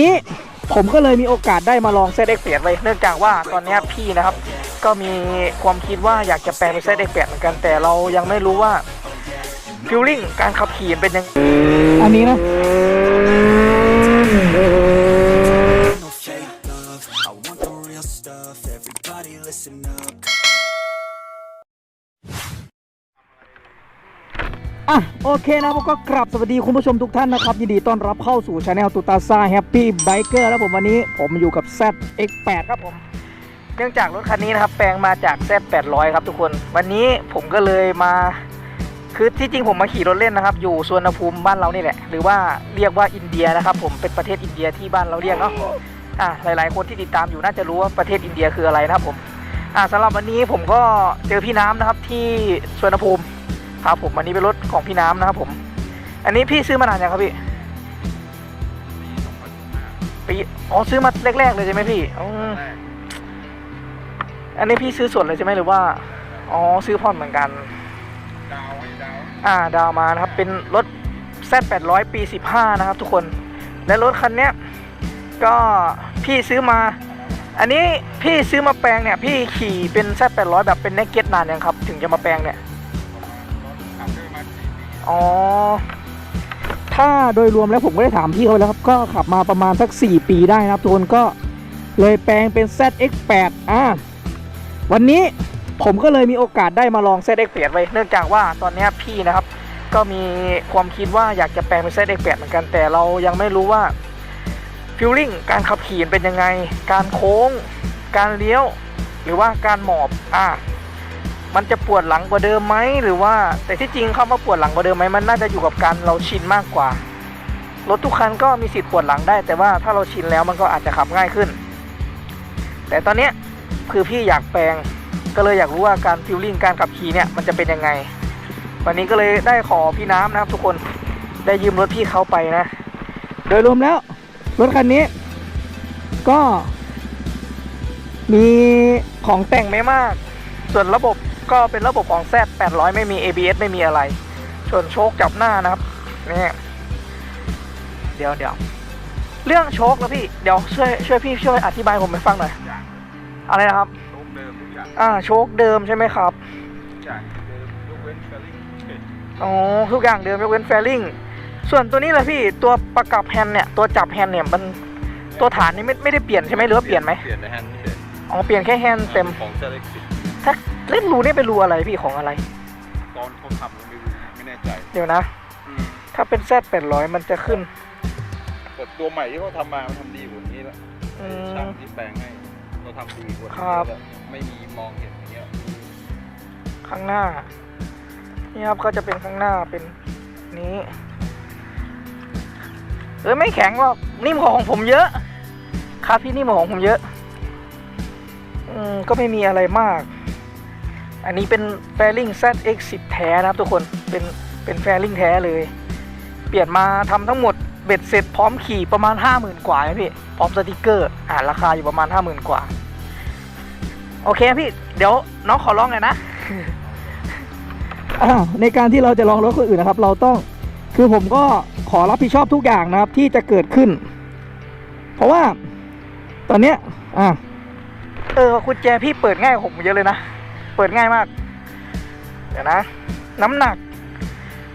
นี้ผมก็เลยมีโอกาสได้มาลองเซตเอ็กเปียดไว้เนื่องจากว่าตอนนี้พี่นะครับ ก็มีความคิดว่าอยากจะแปลงเป็นเซตเอ็กเปียดเหมือนกันแต่เรายังไม่รู้ว่าฟิลลิ่งการขับขี่เป็นยังอันนี้นะ อะโอเคนะผมก็กลับสวัสดีคุณผู้ชมทุกท่านนะครับ ยินดีต้อนรับเข้าสู่ช anel ตุตาซาแฮปปี้ไบเกอร์แล้วผมวันนี้ผมอยู่กับ ZX8 ครับผม เนื่องจากรถคันนี้นะครับ แปลงมาจาก Z800 ครับทุกคน วันนี้ผมก็เลยมา คือที่จริงผมมาขี่รถเล่นนะครับ อยู่สวนภูมิบ้านเรานี่แหละ หรือว่าเรียกว่าอินเดียนะครับผมเป็นประเทศอินเดียที่บ้านเราเรียกเนาะอะหลาย ๆ คนที่ติดตามอยู่น่าจะรู้ว่าประเทศอินเดียคืออะไรนะครับผมอะสำหรับวันนี้ผมก็เจอพี่น้ำนะครับที่สวนภูมิ ครับผมอันนี้เป็นรถของพี่น้ำนะครับผม อันนี้พี่ซื้อมานานยังครับพี่ปีอ๋อซื้อมาแรกๆเลยใช่ไหมพี่อืมอันนี้พี่ซื้อสดเลยใช่ไหมหรือว่า อ๋อซื้อผ่อนเหมือนกันดาวไอ้ดาวอ่า ดาวมานะครับ เป็นรถ Z800 ปี 15 นะครับ ทุกคน และรถคันเนี้ยก็พี่ซื้อมา อันนี้พี่ซื้อมาแปลงเนี่ย พี่ขี่เป็น Z800 แบบเป็นเนกเก็ตนานยังครับ ถึงจะมาแปลงเนี่ย อ๋อ ถ้าโดยรวมแล้วผมก็ได้ถามพี่เขาแล้วครับ ก็ขับมาประมาณสัก 4 ปีได้นะครับทุกคนก็เลยแปลงเป็น ZX8 อ่าวันนี้ผมก็เลยมีโอกาสได้มาลอง ZX8 ไว้เนื่องจากว่าตอนเนี้ยพี่นะครับ ก็มีความคิดว่าอยากจะแปลงเป็น ZX8 เหมือนกันแต่เรายังไม่รู้ว่าฟิลลิ่งการขับขี่เป็นยังไง การโค้ง การเลี้ยว หรือว่าการหมอบ อ่า มันจะปวดหลังกว่าเดิมไหมหรือว่าแต่ที่จริงคำว่าปวดหลังกว่าเดิมไหมมันน่าจะอยู่กับการเราชินมากกว่ารถทุกคันก็มีสิทธิ์ปวดหลังได้ แต่ว่าถ้าเราชินแล้วมันก็อาจจะขับง่ายขึ้น แต่ตอนเนี้ยคือพี่อยากแปลงก็เลยอยากรู้ว่าการฟิลลิ่งการขับขี่เนี่ยมันจะเป็นยังไง วันนี้ก็เลยได้ขอพี่น้ำนะครับทุกคนได้ยืมรถพี่เขาไปนะ โดยรวมแล้วรถคันนี้ ก็มีของแต่งไม่มาก ส่วนระบบ ก็เป็นระบบของ Z 800 ไม่มี ABS ไม่มีอะไร ส่วนโชคจับหน้านะครับนี่เดี๋ยวเดี๋ยวเรื่องโชคนะพี่เดี๋ยวช่วยช่วยพี่ช่วยอธิบายผมให้ฟังหน่อยอย่างอะไรนะครับโชคเดิมทุกอย่างอ่าโชคเดิมใช่ไหมครับทุกอย่างเดิมยกเว้นเฟลลิ่งเฉยอ๋อทุกอย่างเดิมยกเว้นแฟลิงส่วนตัวนี้แหละพี่ตัวประกับแฮนด์เนี่ยตัวจับแฮนด์เนี่ยมันตัวฐานนี่ไม่ไม่ได้เปลี่ยนใช่ไหมหรือว่าเปลี่ยนไหมเปลี่ยนในแฮนด์เฉยอ๋อเปลี่ยนแค่แฮนด์เต็มของเซเล็กสิถ้า เล่นรูนี่เป็นรูอะไรพี่ของอะไร ตอนเขาทำเราไม่รู้ไม่แน่ใจเดี๋ยวนะ อืมถ้าเป็น Z 800มันจะขึ้น แต่ตัวใหม่ที่เขาทำมามันทำดีกว่านี้แล้วอืมช่างที่แปลงให้เราทำดีกว่านี้ครับ แล้วไม่มีมองเห็นอย่างเงี้ยข้างหน้า นี่ครับก็จะเป็นข้างหน้าเป็นนี้ เออไม่แข็งหรอกนิ่มกว่าของผมเยอะ ครับพี่นิ่มกว่าของผมเยอะ อืมก็ไม่มีอะไรมาก อันนี้เป็นแฟลิง ZX10 แท้นะครับทุกคน เป็นเป็นแฟลิงแท้เลย เปลี่ยนมาทำทั้งหมดเบ็ดเสร็จพร้อมขี่ประมาณ 50,000 กว่านะพี่พร้อมสติกเกอร์ อ่าราคาอยู่ประมาณ 50,000 กว่า โอเคพี่ เดี๋ยวน้องขอร้องหน่อยนะในการที่เราจะลองรถคนอื่นนะครับ เราต้องคือผมก็ขอรับผิดชอบทุกอย่างนะครับ ที่จะเกิดขึ้น เพราะว่า ตอนเนี้ย อะเออคุณแจพี่เปิดง่ายกว่าผมเยอะเลยนะ เปิดง่ายมาก เดี๋ยวนะ น้ำหนัก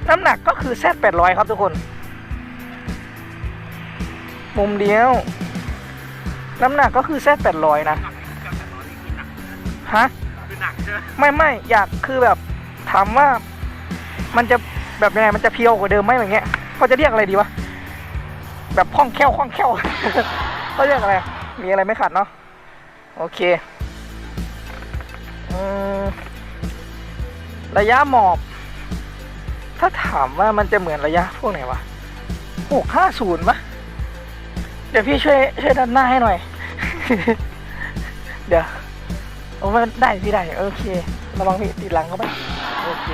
น้ำหนักก็คือแซดแปดร้อยครับทุกคน มุมเดียว น้ำหนักก็คือแซดแปดร้อยนะฮะคือหนักใช่ไหมไม่ไม่อยากคือแบบถามว่า มันจะแบบยังไงมันจะเพียวกว่าเดิมไหมอย่างเงี้ยเขาจะเรียกอะไรดีวะแบบคล่องแคล่วคล่องแคล่วเขาเรียกอะไร มีอะไรไม่ขัดเนาะโอเค ระยะหมอบ ถ้าถามว่ามันจะเหมือนระยะพวกไหนวะหกห้าศูนย์ปะเดี๋ยวพี่ช่วยช่วยด้านหน้าให้หน่อย เดี๋ยวโอ้ไม่ได้พี่ได้ โอเค ระวังพี่ติดหลังเข้าไป โอเค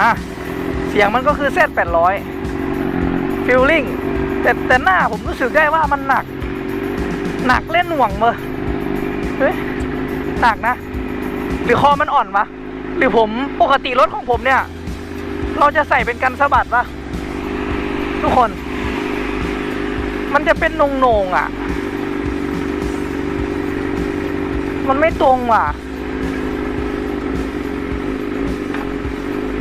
อะ เสียงมันก็คือเซตแปดร้อยฟิลลิ่งแต่แต่หน้าผมรู้สึกได้ว่ามันหนัก หนักเล่นหน่วงเมอเฮ้ย หนักนะ หรือคอมันอ่อนวะหรือผมปกติรถของผมเนี่ย เราจะใส่เป็นกันสะบัดปะทุกคน มันจะเป็นนงนงอะ มันไม่ตรงว่ะ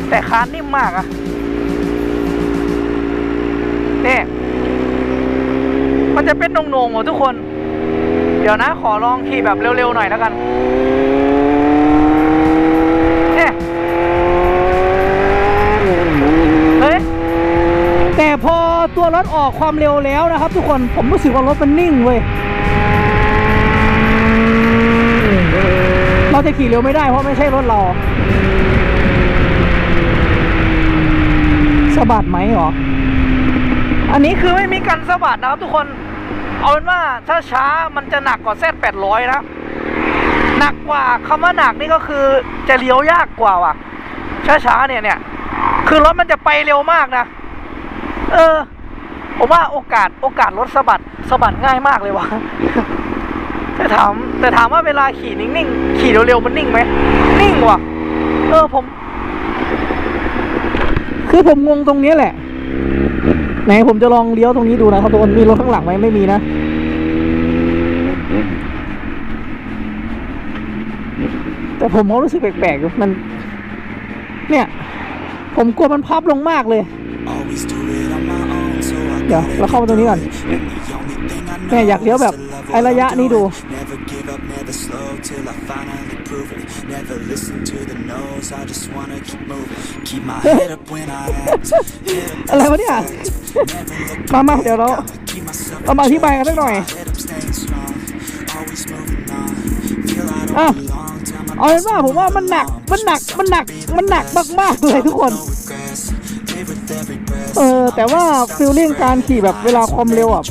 แต่คานนิ่มมากอะเนี่ยมันจะเป็นนงนงๆว่ะทุกคน เดี๋ยวนะขอลองขี่แบบเร็วๆหน่อยแล้วกัน เนี่ย เฮ้ย แต่พอ ตัวรถออกความเร็วแล้วนะครับ ทุกคนผมรู้สึกว่ารถมันนิ่งเว้ยเราจะขี่เร็วไม่ได้เพราะไม่ใช่รถเราสะบัดไหมหรอ อันนี้คือไม่มีกันสะบัดนะครับทุกคน เอาเป็นว่าถ้าช้ามันจะหนักกว่าแซดแปดร้อยนะ หนักกว่าคำว่าหนักนี่ก็คือจะเลี้ยวยากกว่าว่ะ ช้าๆเนี่ยเนี่ย คือรถมันจะไปเร็วมากนะ เออ ผมว่าโอกาสโอกาสรถสะบัดสะบัดง่ายมากเลยว่ะแต่ถามแต่ถามว่าเวลาขี่นิ่งๆขี่เร็วๆมันนิ่งไหมนิ่งว่ะเออผม คือผมงงตรงนี้แหละไหนผมจะลองเลี้ยวตรงนี้ดูนะครับทุกคนมีรถข้างหลังไหมไม่มีนะแต่ผมรู้สึกแปลกๆมัน เนี่ย ผมกลัวมันพับลงมากเลย เดี๋ยวเราเข้ามาตรงนี้ก่อน And the only thing I know เนี่ยอยากเลี้ยวแบบ is to level ไอ้ระยะนี้ดู Never give up, never slow till I finally prove it. Never listen to the no's, I just wanna keep moving. Keep my head up when I act. Head up อะไรวะเนี่ย never look มามาเดี๋ยวเรา keep myself เรามาอธิบายกันสักหน่อย head up, staying strong. Always moving on. Feel I don't อะ belong. Tell my เอาเป็นว่าผมว่ามันหนัก มันหนัก มันหนัก มันหนักมากๆเลยทุกคน ออแต่ว่าฟิลลิ่งการขี่แบบเวลาความเร็วอะ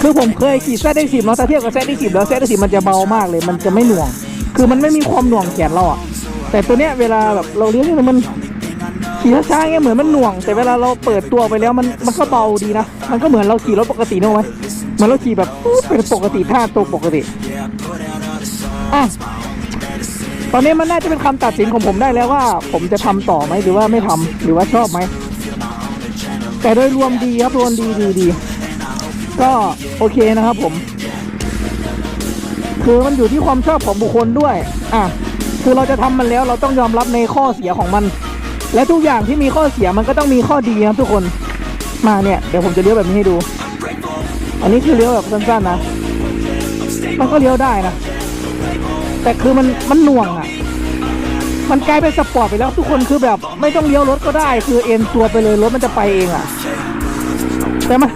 คือผมเคยขี่แซดได้สิบเนาะถ้าเทียบกับแซดได้สิบแล้วแซดได้สิบมันจะเบามากเลย มันจะไม่หน่วง คือมันไม่มีความหน่วงแขนเราอะแต่ตัวเนี้ยเวลาแบบเราเลี้ยวเนี่ยมันขี่ช้าๆเงี้ยเหมือนมันหน่วง แต่เวลาเราเปิดตัวไปแล้วมันมันก็เบาดีนะมันก็เหมือนเราขี่รถปกตินึกอกไหมเหมือนเราขี่แบบเป็นปกติท่าตัวปกติอะตอนนี้มันน่าจะเป็นคำตัดสินของผมได้แล้วว่า ผมจะทำต่อไหมหรือว่าไม่ทำหรือว่าชอบไหม แต่โดยรวมดีครับรวมดีดีดีก็โอเคนะครับผม คือมันอยู่ที่ความชอบของบุคคลด้วย อะ คือเราจะทำมันแล้วเราต้องยอมรับในข้อเสียของมัน และทุกอย่างที่มีข้อเสียมันก็ต้องมีข้อดีครับทุกคน มาเนี่ย เดี๋ยวผมจะเลี้ยวแบบนี้ให้ดู อันนี้คือเลี้ยวแบบสั้นๆนะ มันก็เลี้ยวได้นะ แต่คือมันมันหน่วงอะ มันกลายเป็นสปอร์ตไปแล้วทุกคนคือแบบไม่ต้องเลี้ยวรถก็ได้ คือเอ็นตัวไปเลยรถมันจะไปเองอะแต่มัน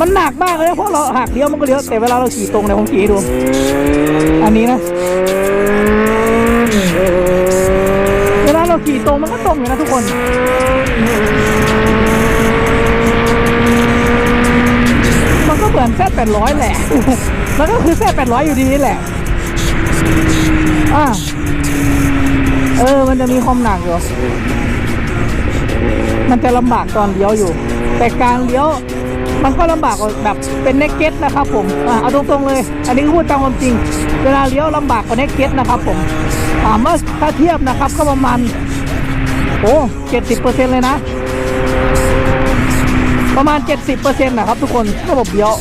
มันหนักมากเลยนะเพราะเราหักเลี้ยวมันก็เลี้ยวแต่เวลาเราขี่ตรงเนี่ยผมขี่ให้ดู อันนี้นะเวลาเราขี่ตรงมันก็ตรงอยู่นะทุกคนมันก็เหมือนแซดแปดร้อยแหละมันก็คือแซดแปดร้อยอยู่ดีนี่แหละอ่า เออ มันจะมีความหนักอยู่ มันจะลำบากตอนเลี้ยวอยู่ แต่การเลี้ยว มันก็ลำบากกว่าแบบเป็นเนกเก็ตนะครับผมอ่าเอาตรงๆเลย อันนี้พูดตามความจริง เวลาเลี้ยวลำบากกว่าเนกเก็ตนะครับผม ถามว่าถ้าเทียบนะครับก็ประมาณโอ้เจ็ดสิบเปอร์เซ็นเลยนะ ประมาณเจ็ดสิบเปอร์เซ็นต์นะครับทุกคนระบบเลี้ยว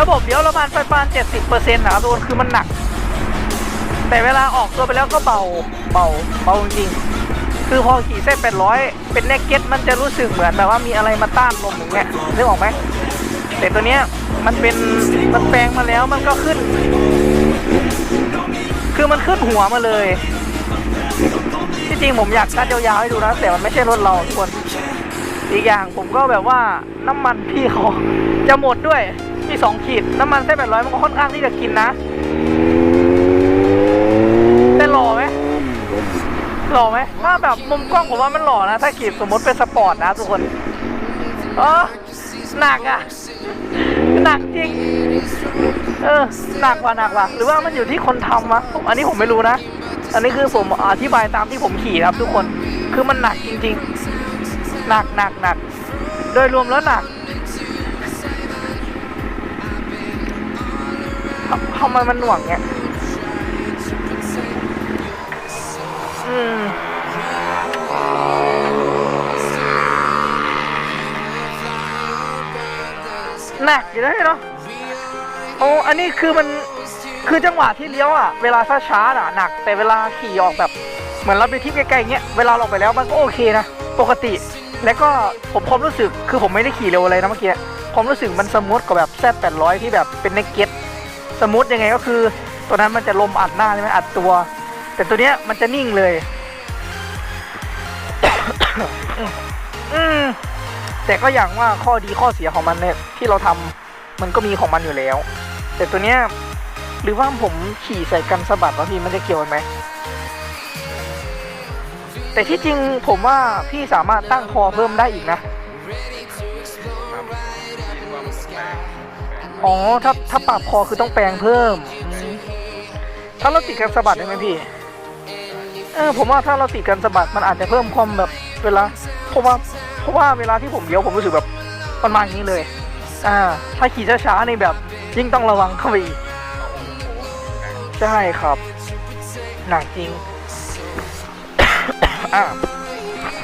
ระบบเลี้ยวประมาณประมาณเจ็ดสิบเปอร์เซ็นต์นะครับทุกคนคือมันหนัก แต่เวลาออกตัวไปแล้วก็เบาเบาเบาจริงคือพอขี่เส้นเป็นร้อยเป็นเน็กเก็ตมันจะรู้สึกเหมือนแบบว่ามีอะไรมาต้านลมอย่างเงี้ยนึกออกไหมแต่ตัวเนี้ยมันเป็นมันแปลงมาแล้วมันก็ขึ้น คือมันขึ้นหัวมาเลยที่จริงผมอยากกัดยาวๆให้ดูนะแต่มันไม่ใช่รถเราทุกคนอีกอย่างผมก็แบบว่าน้ำมันพี่เขาจะหมดด้วยมีสองขีดน้ำมันเส้นแปดร้อยมันก็ค่อนข้างที่จะกินนะ แต่หล่อไหม หล่อไหมถ้าแบบมุมกล้องผมว่ามันหล่อนะ ถ้าขีดสมมติเป็นสปอร์ตนะทุกคนเออหนักอะหนักจริง เออหนักกว่าหนักว่ะหรือว่ามันอยู่ที่คนทำวะผมอันนี้ผมไม่รู้นะ อันนี้คือผมอธิบายตามที่ผมขี่ครับ ทุกคนคือมันหนักจริง ๆ หนักหนักหนักโดยรวมแล้วหนักทำไมมันหน่วงเงี้ย กอยู่นะเนาะโอ้อันนี้คือมันคือจังหวะที่เลี้ยวอะ เวลาถ้าช้าอะหนัก แต่เวลาขี่ออกแบบ เหมือนเราไปที่ใกล้ๆเงี้ยเวลาเราไปแล้วมันก็โอเคนะปกติ แล้วก็ผมความรู้สึกคือผมไม่ได้ขี่เร็วอะไรนะเมื่อกี้ความรู้สึกมันสมูทกว่าแบบแซดแปดร้อยที่แบบเป็นเนกเก็ตสมูทยังไงก็คือตัวนั้นมันจะลมอัดหน้าใช่ไหมอัดตัว แต่ตัวเนี้ยมันจะนิ่งเลย อืม แต่ก็อย่างว่าข้อดีข้อเสียของมันเนี่ยที่เราทำมันก็มีของมันอยู่แล้ว แต่ตัวเนี้ยหรือว่าผมขี่ใส่กันสะบัดวะพี่มันจะเกี่ยวไหมแต่ที่จริงผมว่าพี่สามารถตั้งคอเพิ่มได้อีกนะอ๋อถ้าถ้าปรับคอคือต้องแปลงเพิ่มอืมถ้าเราติดกันสะบัดได้ไหมพี่เออผมว่าถ้าเราติดกันสะบัดมันอาจจะเพิ่มความแบบเวลาเพราะว่า เพราะว่าเวลาที่ผมเลี้ยวผมรู้สึกแบบมันมาอย่างนี้เลย อ่า ถ้าขี่ช้าๆในแบบยิ่งต้องระวังเข้าไปอีกใช่ครับ หนักจริง อะ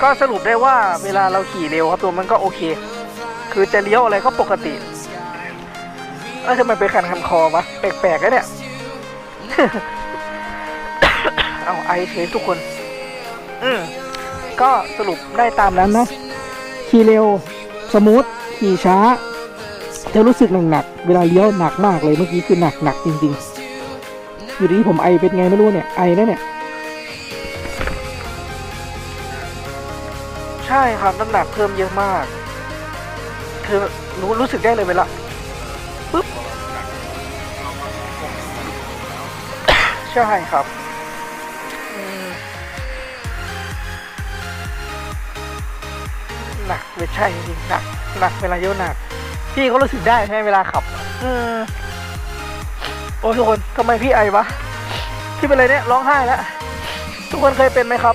ก็สรุปได้ว่าเวลาเราขี่เร็วครับตัวมันก็โอเค คือจะเลี้ยวอะไรก็ปกติเอ้ยทำไมไปขันคันคอวะแปลกๆนเนี่ย เอาไอเฉยทุกคน อืมก็สรุปได้ตามนั้นนะ ขี่เร็ว สมูทขี่ช้า จะรู้สึกหนักๆเวลาเลี้ยวหนักมากเลยเมื่อกี้คือหนักหนักจริงๆ อยู่ดีผมไอเป็นไงไม่รู้เนี่ยไอนะเนี่ย ใช่ครับน้ำหนักเพิ่มเยอะมาก คือรู้รู้สึกได้เลยเวลาปุ๊บ ใช่ครับ หนักไม่ใช่จริงๆหนักหนักเวลาเยอะหนัก พี่เขารู้สึกได้ใช่ไหมเวลาขับ อืมโอ้ทุกคนทำไมพี่ไอวะพี่เป็นอะไรเนี่ยร้องไห้แล้วทุกคนเคยเป็นไหมครับ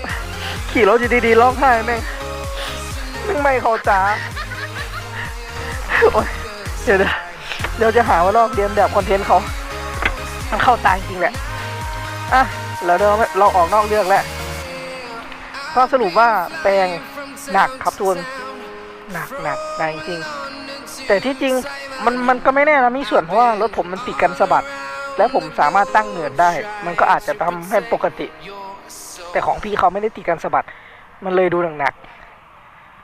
ขี่รถอยู่ดีๆร้องไห้แม่งแม่งไม่เขาจ๋าโอ๊ยเดี๋ยวเดี๋ยวเดี๋ยวจะหาว่าลอกเลียนแบบคอนเทนต์เขามันเข้าตาจริงๆแหละอะเราเดินเราออกนอกเรื่องแล้วก็สรุปว่าแปลง หนักครับทุกคนหนักหนักหนักจริงแต่ที่จริงมันมันก็ไม่แน่นะมีส่วนเพราะว่ารถผมมันติดกันสะบัด และผมสามารถตั้งเนินได้ มันก็อาจจะทำให้ปกติ แต่ของพี่เขาไม่ได้ติดกันสะบัด มันเลยดูหนัก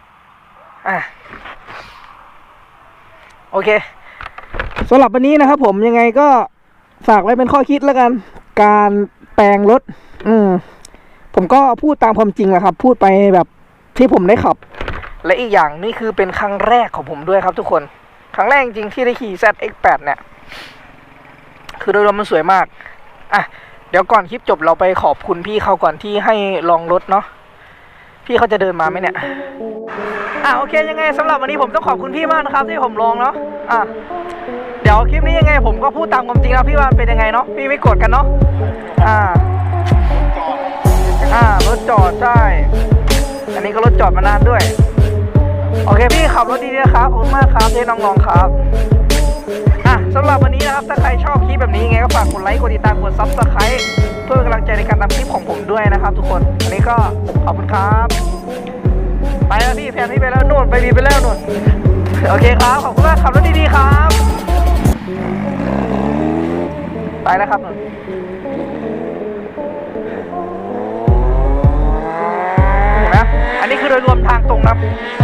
ๆอะโอเคสำหรับวันนี้นะครับผมยังไงก็ฝากไว้เป็นข้อคิดแล้วกัน การแปลงรถ อืม ผมก็พูดตามความจริงแหละครับ พูดไปแบบ ที่ผมได้ขับ และอีกอย่างนี่คือเป็นครั้งแรกของผมด้วยครับทุกคน ครั้งแรกจริงๆที่ได้ขี่ ZX8 เนี่ย คือโดยรวมมันสวยมาก อะ เดี๋ยวก่อนคลิปจบเราไปขอบคุณพี่เขาก่อนที่ให้ลองรถเนาะ พี่เขาจะเดินมาไหมเนี่ย อะโอเคยังไงสำหรับวันนี้ผมต้องขอบคุณพี่มากนะครับ ที่ผมลองเนาะ อะเดี๋ยวคลิปนี้ยังไงผมก็พูดตามความจริงแล้วพี่ว่านเป็นยังไงเนาะ พี่ไม่โกรธกันเนาะ อ่า อ่ารถจอดใช่ อันนี้ก็รถจอดมานานด้วย โอเคพี่ขับรถดีนะครับ ขอบคุณมากครับที่น้องๆครับอะสำหรับวันนี้นะครับ ถ้าใครชอบคลิปแบบนี้ไงก็ฝากกดไลค์ กดติดตาม กดซับสไครต์เพื่อกำลังใจในการทำคลิปของผมด้วยนะครับ ทุกคนอันนี้ก็ขอบคุณครับ ไปแล้วพี่แฟนพี่ไปแล้วนู่นไปดีไปแล้วนู่นโอเคครับ ขอบคุณมากขับรถดีๆครับ ไปแล้วครับนู่น อันนี้คือโดยรวมทางตรงนะครับ